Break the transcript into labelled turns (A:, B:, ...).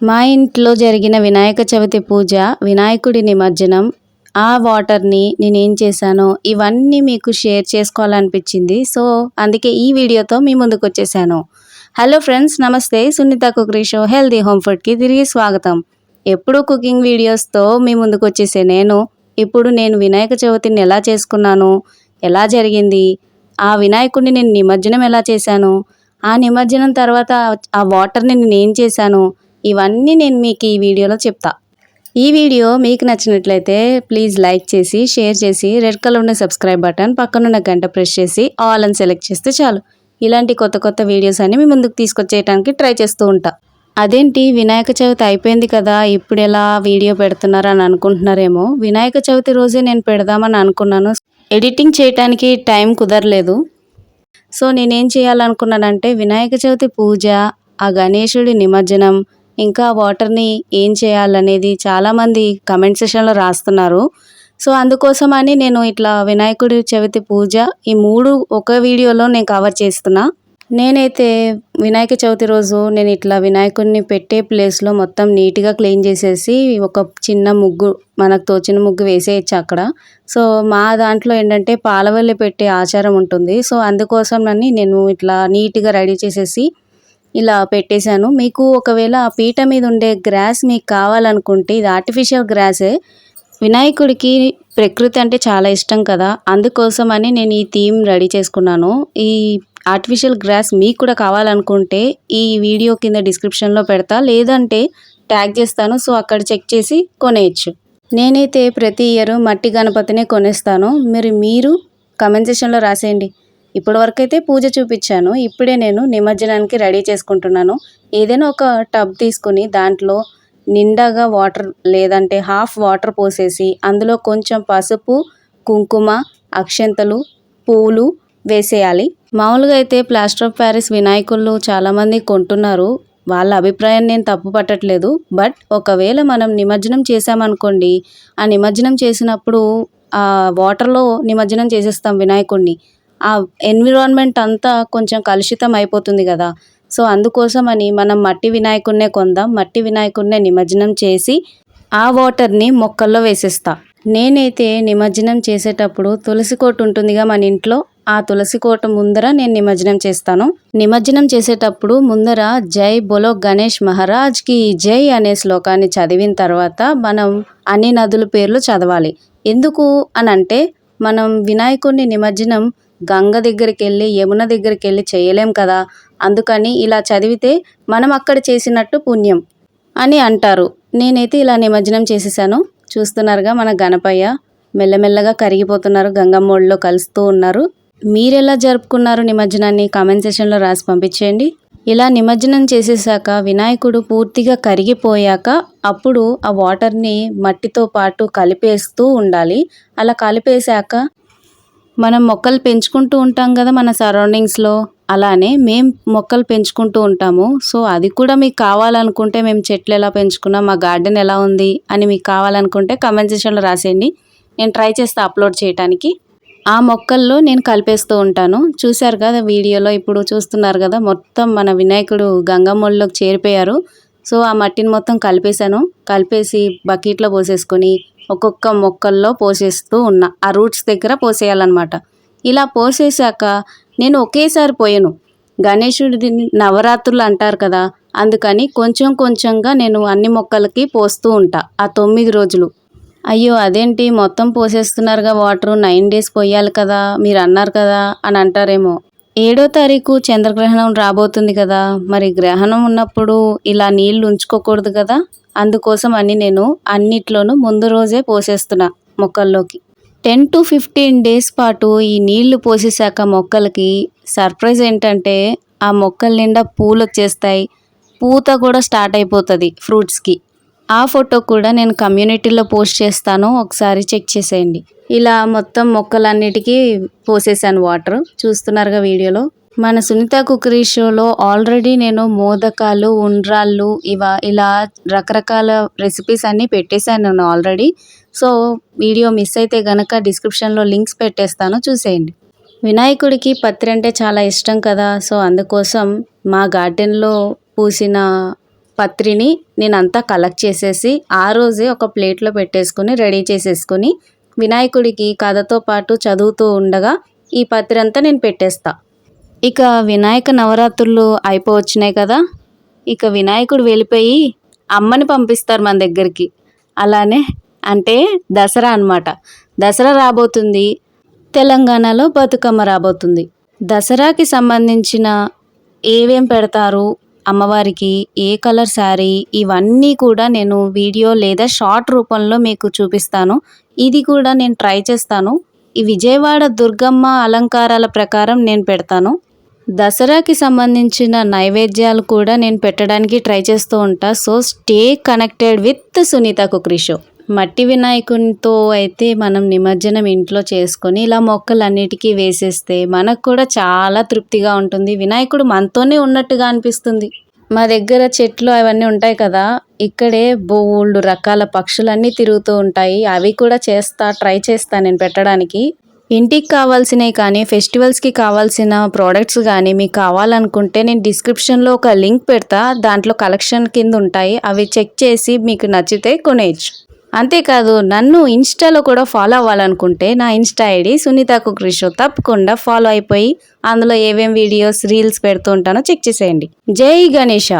A: మా ఇంట్లో జరిగిన వినాయక చవితి పూజ వినాయకుడి నిమజ్జనం ఆ వాటర్ని నేను ఏం చేశానో ఇవన్నీ మీకు షేర్ చేసుకోవాలనిపించింది. సో అందుకే ఈ వీడియోతో మీ ముందుకు వచ్చేసాను. హలో ఫ్రెండ్స్ నమస్తే. Sunitha cookery show healthy home ఫుడ్కి తిరిగి స్వాగతం. ఎప్పుడు కుకింగ్ వీడియోస్తో మీ ముందుకు వచ్చేసే నేను. ఇప్పుడు నేను వినాయక చవితిని ఎలా చేసుకున్నాను ఎలా జరిగింది ఆ వినాయకుడిని నేను నిమజ్జనం ఎలా చేశాను ఆ నిమజ్జనం తర్వాత ఆ వాటర్ని నేను ఏం చేశాను ఇవన్నీ నేను మీకు ఈ వీడియోలో చెప్తా. ఈ వీడియో మీకు నచ్చినట్లయితే ప్లీజ్ లైక్ చేసి షేర్ చేసి రెడ్ కలర్ ఉన్న సబ్స్క్రైబ్ బటన్ పక్కనున్న గంట ప్రెస్ చేసి ఆల్ అని సెలెక్ట్ చేస్తే చాలు. ఇలాంటి కొత్త కొత్త వీడియోస్ అన్ని మీ ముందుకు తీసుకొచ్చేయడానికి ట్రై చేస్తూ ఉంటా. అదేంటి? వినాయక చవితి అయిపోయింది కదా ఇప్పుడు ఎలా వీడియో పెడుతున్నారు అని అనుకుంటున్నారేమో. వినాయక చవితి రోజే నేను పెడదామని అనుకున్నాను. ఎడిటింగ్ చేయటానికి టైం కుదరలేదు. సో నేనేం చేయాలనుకున్నానంటే వినాయక చవితి పూజ ఆ గణేశుడి నిమజ్జనం ఇంకా వాటర్ని ఏం చేయాలనేది చాలామంది కమెంట్ సెషన్లో రాస్తున్నారు. సో అందుకోసమని నేను ఇట్లా వినాయకుడి చవితి పూజ ఈ మూడు ఒక వీడియోలో నేను కవర్ చేస్తున్నా. నేనైతే వినాయక చవితి రోజు నేను ఇట్లా వినాయకుడిని పెట్టే ప్లేస్లో మొత్తం నీట్గా క్లీన్ చేసేసి ఒక చిన్న ముగ్గు మనకు తోచిన ముగ్గు వేసేయచ్చు అక్కడ. సో మా దాంట్లో ఏంటంటే పాలవల్లి పెట్టే ఆచారం ఉంటుంది. సో అందుకోసం అని నేను ఇట్లా నీట్గా రెడీ చేసేసి ఇలా పెట్టేశాను. మీకు ఒకవేళ ఆ పీట మీద ఉండే గ్రాస్ మీకు కావాలనుకుంటే ఇది ఆర్టిఫిషియల్ గ్రాసే వినాయకుడికి ప్రకృతి అంటే చాలా ఇష్టం కదా. అందుకోసమని నేను ఈ థీమ్ రెడీ చేసుకున్నాను. ఈ ఆర్టిఫిషియల్ గ్రాస్ మీకు కూడా కావాలనుకుంటే ఈ వీడియో కింద డిస్క్రిప్షన్లో పెడతా. లేదంటే ట్యాగ్ చేస్తాను. సో అక్కడ చెక్ చేసి కొనేయచ్చు. నేనైతే ప్రతి ఇయర్ మట్టి గణపతినే కొనేస్తాను. మరి మీరు కమెంట్ సెషన్లో రాసేయండి. ఇప్పటి వరకు అయితే పూజ చూపించాను. ఇప్పుడే నేను నిమజ్జనానికి రెడీ చేసుకుంటున్నాను. ఏదైనా ఒక టబ్ తీసుకుని దాంట్లో నిండాగా వాటర్ లేదంటే హాఫ్ వాటర్ పోసేసి అందులో కొంచెం పసుపు కుంకుమ అక్షంతలు పూలు వేసేయాలి. మామూలుగా అయితే ప్లాస్టర్ ఆఫ్ ప్యారిస్ వినాయకులు చాలామంది కొంటున్నారు. వాళ్ళ అభిప్రాయం నేను తప్పు పట్టట్లేదు. బట్ ఒకవేళ మనం నిమజ్జనం చేసామనుకోండి ఆ నిమజ్జనం చేసినప్పుడు ఆ వాటర్లో నిమజ్జనం చేసేస్తాం వినాయకుడిని ఆ ఎన్విరాన్మెంట్ అంతా కొంచెం కలుషితం అయిపోతుంది కదా. సో అందుకోసమని మనం మట్టి వినాయకుడినే కొందాం మట్టి వినాయకుడినే నిమజ్జనం చేసి ఆ వాటర్ని మొక్కల్లో వేసేస్తా. నేనైతే నిమజ్జనం చేసేటప్పుడు తులసి కోట ఉంటుందిగా మన ఇంట్లో ఆ తులసి కోట ముందర నేను నిమజ్జనం చేస్తాను. నిమజ్జనం చేసేటప్పుడు ముందర జై బొలో గణేష్ మహారాజ్కి జై అనే శ్లోకాన్ని చదివిన తర్వాత మనం అన్ని నదుల పేర్లు చదవాలి. ఎందుకు అని అంటే మనం వినాయకుడిని నిమజ్జనం గంగ దగ్గరికి వెళ్ళి యమున దగ్గరికి వెళ్ళి చేయలేం కదా? అందుకని ఇలా చదివితే మనం అక్కడ చేసినట్టు పుణ్యం అని అంటారు. నేనైతే ఇలా నిమజ్జనం చేసేసాను. చూస్తున్నారుగా మన గణపయ్య మెల్లమెల్లగా కరిగిపోతున్నారు గంగమ్మోళ్ళలో కలుస్తూ ఉన్నారు. మీరెలా జరుపుకున్నారు నిమజ్జనాన్ని? కామెంట్ సెషన్లో రాసి పంపించేయండి. ఇలా నిమజ్జనం చేసేసాక వినాయకుడు పూర్తిగా కరిగిపోయాక అప్పుడు ఆ వాటర్ని మట్టితో పాటు కలిపేస్తూ ఉండాలి. అలా కలిపేశాక మనం మొక్కలు పెంచుకుంటూ ఉంటాం కదా మన సరౌండింగ్స్లో. అలానే మేము మొక్కలు పెంచుకుంటూ ఉంటాము. సో అది కూడా మీకు కావాలనుకుంటే మేము చెట్లు ఎలా పెంచుకున్నాం మా గార్డెన్ ఎలా ఉంది అని మీకు కావాలనుకుంటే కమెంట్ సెక్షన్లో రాసేయండి. నేను ట్రై చేస్తా అప్లోడ్ చేయడానికి ఆ మొక్కల్లో నేను కలిపేస్తూ ఉంటాను. చూశారు కదా వీడియోలో ఇప్పుడు చూస్తున్నారు కదా మొత్తం మన వినాయకుడు గంగమ్మల్లోకి చేరిపోయారు. సో ఆ మట్టిని మొత్తం కలిపేశాను. కలిపేసి బకెట్లో పోసేసుకొని ఒక్కొక్క మొక్కల్లో పోసేస్తూ ఉన్నా. ఆ రూట్స్ దగ్గర పోసేయాలన్నమాట. ఇలా పోసేసాక నేను ఒకేసారి పోయాను. గణేశుడిది నవరాత్రులు అంటారు కదా అందుకని కొంచెం కొంచెంగా నేను అన్ని మొక్కలకి పోస్తూ ఉంటా ఆ తొమ్మిది రోజులు. అయ్యో అదేంటి? మొత్తం పోసేస్తున్నారుగా వాటర్ నైన్ డేస్ పోయాలి కదా మీరు అన్నారు కదా అని అంటారేమో. ఏడో తారీఖు చంద్రగ్రహణం రాబోతుంది కదా. మరి గ్రహణం ఉన్నప్పుడు ఇలా నీళ్ళు ఉంచుకోకూడదు కదా. అందుకోసం అని నేను అన్నిట్లోనూ ముందు రోజే పోసేస్తున్నా మొక్కల్లోకి. టెన్ టు ఫిఫ్టీన్ డేస్ పాటు ఈ నీళ్ళు పోసేసాక మొక్కలకి సర్ప్రైజ్ ఏంటంటే ఆ మొక్కల నిండా పూలు వచ్చేస్తాయి. పూత కూడా స్టార్ట్ అయిపోతుంది ఫ్రూట్స్కి. ఆ ఫోటో కూడా నేను కమ్యూనిటీలో పోస్ట్ చేస్తాను. ఒకసారి చెక్ చేసేయండి. ఇలా మొత్తం మొక్కలన్నిటికీ పోసేసాను వాటర్. చూస్తున్నారుగా వీడియోలో. మన సునీత కుకరీ షోలో ఆల్రెడీ నేను మోదకాలు ఉండ్రాళ్ళు ఇవ ఇలా రకరకాల రెసిపీస్ అన్నీ పెట్టేశాను నేను ఆల్రెడీ. సో వీడియో మిస్ అయితే గనక డిస్క్రిప్షన్లో లింక్స్ పెట్టేస్తాను చూసేయండి. వినాయకుడికి పత్రి అంటే చాలా ఇష్టం కదా సో అందుకోసం మా గార్డెన్లో పూసిన పత్రిని నేనంతా కలెక్ట్ చేసేసి ఆ రోజే ఒక ప్లేట్లో పెట్టేసుకుని రెడీ చేసేసుకుని వినాయకుడికి కథతో పాటు చదువుతూ ఉండగా ఈ పత్రి అంతా నేను పెట్టేస్తా. ఇక వినాయక నవరాత్రులు అయిపోవచ్చినాయి కదా? ఇక వినాయకుడు వెళ్ళిపోయి అమ్మని పంపిస్తారు మన దగ్గరికి. అలానే అంటే దసరా అన్నమాట. దసరా రాబోతుంది. తెలంగాణలో బతుకమ్మ రాబోతుంది. దసరాకి సంబంధించిన ఏవేం పెడతారు? అమ్మవారికి ఏ కలర్ శారీ ఇవన్నీ కూడా నేను వీడియో లేదా షార్ట్ రూపంలో మీకు చూపిస్తాను. ఇది కూడా నేను ట్రై చేస్తాను. ఈ విజయవాడ దుర్గమ్మ అలంకారాల ప్రకారం నేను పెడతాను. దసరాకి సంబంధించిన నైవేద్యాలు కూడా నేను పెట్టడానికి ట్రై చేస్తూ ఉంటా. So stay connected with Sunitha cookery show. మట్టి వినాయకునితో అయితే మనం నిమజ్జనం ఇంట్లో చేసుకొని ఇలా మొక్కలన్నిటికీ వేసేస్తే మనకు కూడా చాలా తృప్తిగా ఉంటుంది. వినాయకుడు మనతోనే ఉన్నట్టుగా అనిపిస్తుంది. మా దగ్గర చెట్లు అవన్నీ ఉంటాయి కదా ఇక్కడే బోల్డ్ రకాల పక్షులన్నీ తిరుగుతూ ఉంటాయి. అవి కూడా చేస్తా ట్రై చేస్తా నేను పెట్టడానికి. ఇంటికి కావాల్సినవి కానీ ఫెస్టివల్స్కి కావాల్సిన ప్రోడక్ట్స్ కానీ మీకు కావాలనుకుంటే నేను డిస్క్రిప్షన్లో ఒక లింక్ పెడతా. దాంట్లో కలెక్షన్ కింద ఉంటాయి. అవి చెక్ చేసి మీకు నచ్చితే కొనేయచ్చు. అంతేకాదు నన్ను ఇన్స్టాలో కూడా ఫాలో అవ్వాలనుకుంటే నా ఇన్స్టా ఐడి సునీత కుక్రిషో తప్పకుండా ఫాలో అయిపోయి అందులో ఏమేం వీడియోస్ రీల్స్ పెడుతూ ఉంటానో చెక్ చేసేయండి. జై గణేష!